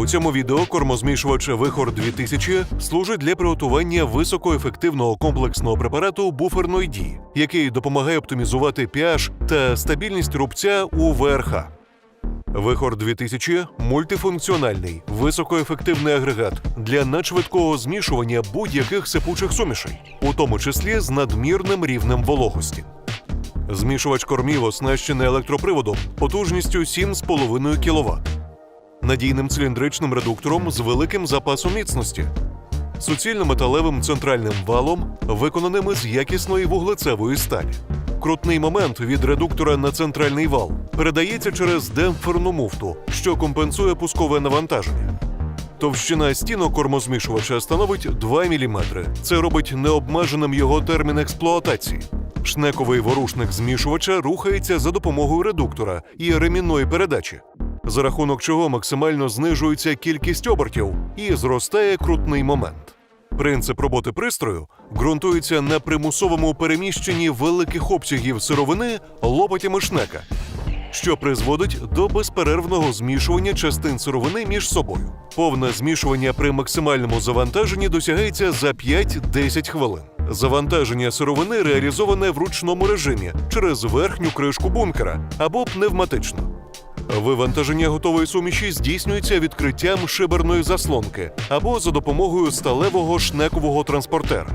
У цьому відео кормозмішувач Вихор 2000 служить для приготування високоефективного комплексного препарату буферної дії, який допомагає оптимізувати pH та стабільність рубця у ВРХ. Вихор 2000 мультифункціональний, високоефективний агрегат для надшвидкого змішування будь-яких сипучих сумішей, у тому числі з надмірним рівнем вологості. Змішувач кормів оснащений електроприводом потужністю 7,5 кВт, надійним циліндричним редуктором з великим запасом міцності, суцільно-металевим центральним валом, виконаним із якісної вуглецевої сталі. Крутний момент від редуктора на центральний вал передається через демпферну муфту, що компенсує пускове навантаження. Товщина стінок кормозмішувача становить 2 мм. Це робить необмеженим його термін експлуатації. Шнековий ворушник змішувача рухається за допомогою редуктора і ремінної передачі, за рахунок чого максимально знижується кількість обертів і зростає крутний момент. Принцип роботи пристрою ґрунтується на примусовому переміщенні великих обсягів сировини лопатями шнека, що призводить до безперервного змішування частин сировини між собою. Повне змішування при максимальному завантаженні досягається за 5-10 хвилин. Завантаження сировини реалізоване в ручному режимі через верхню кришку бункера або пневматично. Вивантаження готової суміші здійснюється відкриттям шиберної заслонки або за допомогою сталевого шнекового транспортера.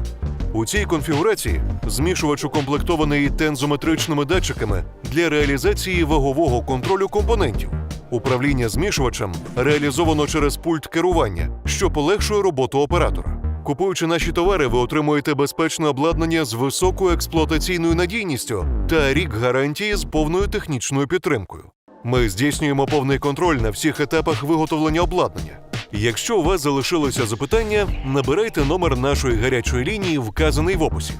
У цій конфігурації змішувач укомплектований тензометричними датчиками для реалізації вагового контролю компонентів. Управління змішувачем реалізовано через пульт керування, що полегшує роботу оператора. Купуючи наші товари, ви отримуєте безпечне обладнання з високою експлуатаційною надійністю та рік гарантії з повною технічною підтримкою. Ми здійснюємо повний контроль на всіх етапах виготовлення обладнання. Якщо у вас залишилося запитання, набирайте номер нашої гарячої лінії, вказаний в описі.